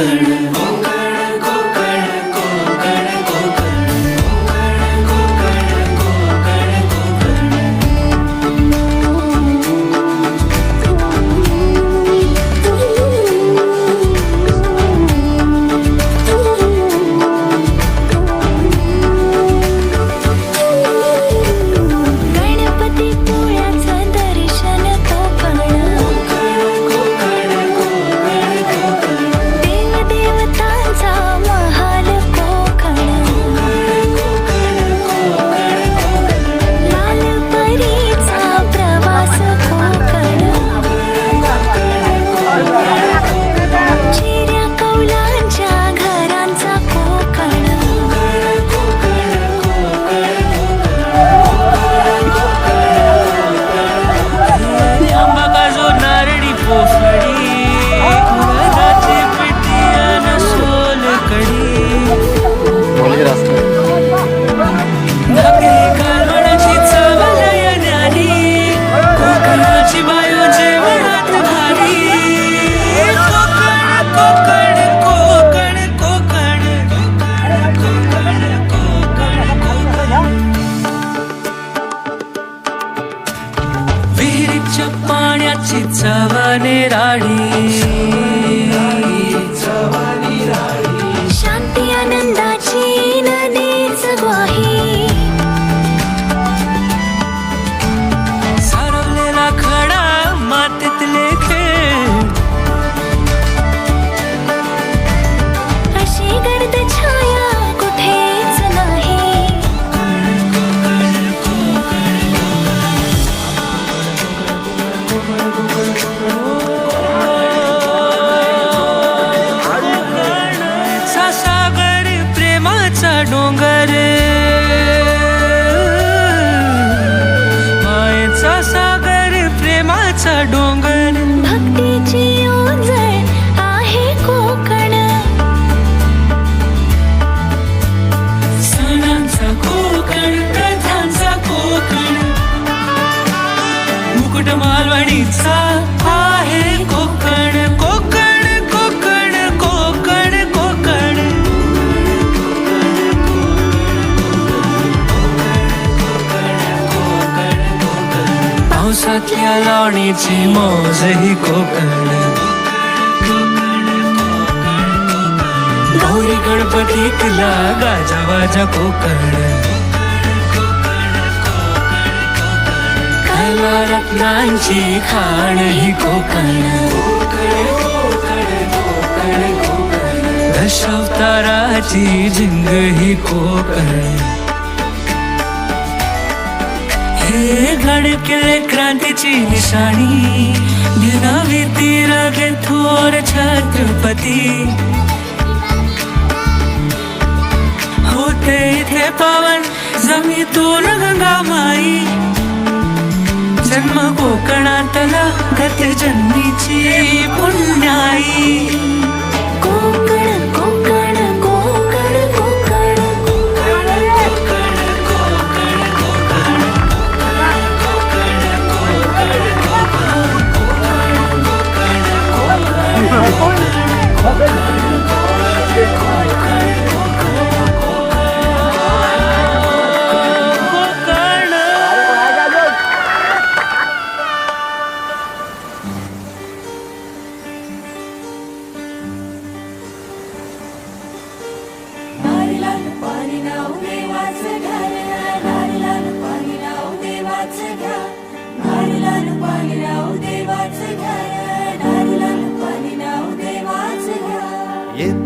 Earth. पावसातल्या लावणीची मौज ही कोकण. गौरी गणपती तिला गाजावाजा कोकण. कला रत्नांची खाण ही कोकण. दशावताराची झिंग ही कोकण. धडकेले क्रांतीची निशाणी. दिनावी तीरागे थोर छत्रपती. होते इथे पावन जमीतून गंगामाई जन्म कोकणातला गत जन्मीची पुण्याई. कोकण कोकण.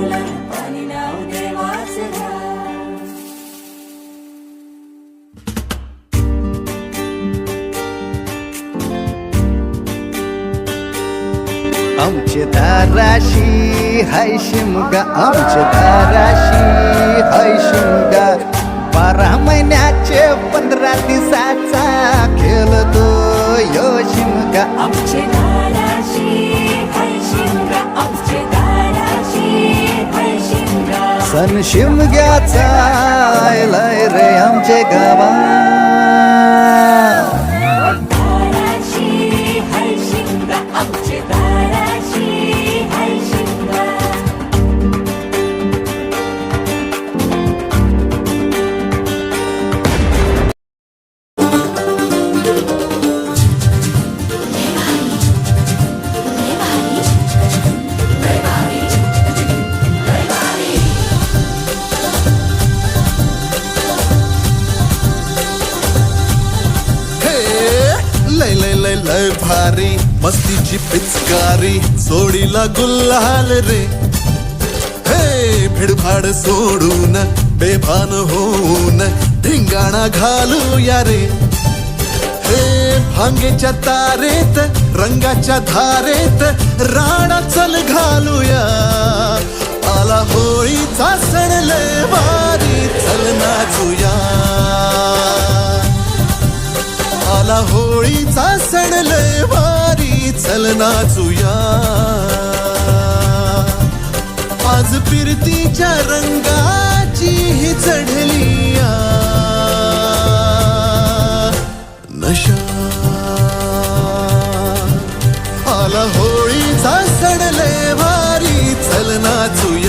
नारळात पाणी राहू देवाचं घर आमचे दाराशी हाय शिमगा आमचे दाराशी हाय शिमगा बारा महिन्याचे पंधरा दिवसाचा खेळतो यो शिमगा आमचे सण शिमग्याचा आयलाय रे आमचे गावा भारी मस्तीची पिचकारी सोडीला गुल्हाल रे. हे भिडभाड सोडून बेभान होऊन धिंगाणा घालूया रे. हे भांगेच्या तारेत रंगाच्या धारेत राणा चल घालूया. आला होळीचा सण लय भारी चल नाचूया. आला होळीचा सण लय भारी चल नाचूया. आज फिरतीच्या रंगाची ही चढलिया नशा. आला होळीचा सण लय भारी चल नाचूया.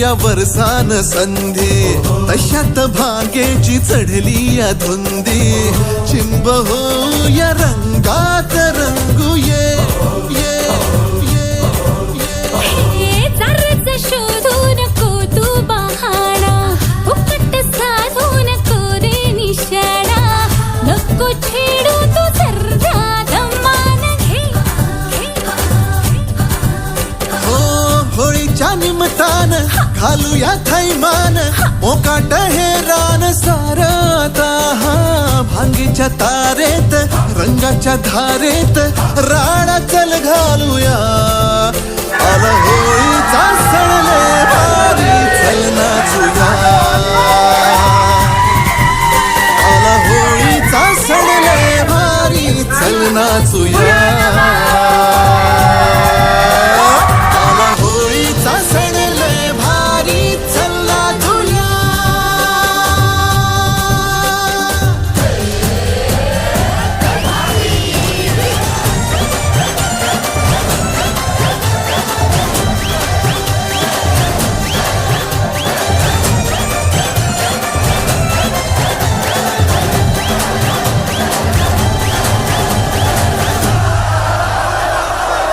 या वरसान संधी. तशात भागेची चढली या धुंदी. चिंब हो या रंगात या निमतान घालूया थैमान मोकाट हे रान सारता हा भांगीच्या तारेत रंगाच्या धारेत राणा चल घालूया. आला होळीचा सणले भारी चल नाचूया आला होळीचा सणले भारी चल नाचूया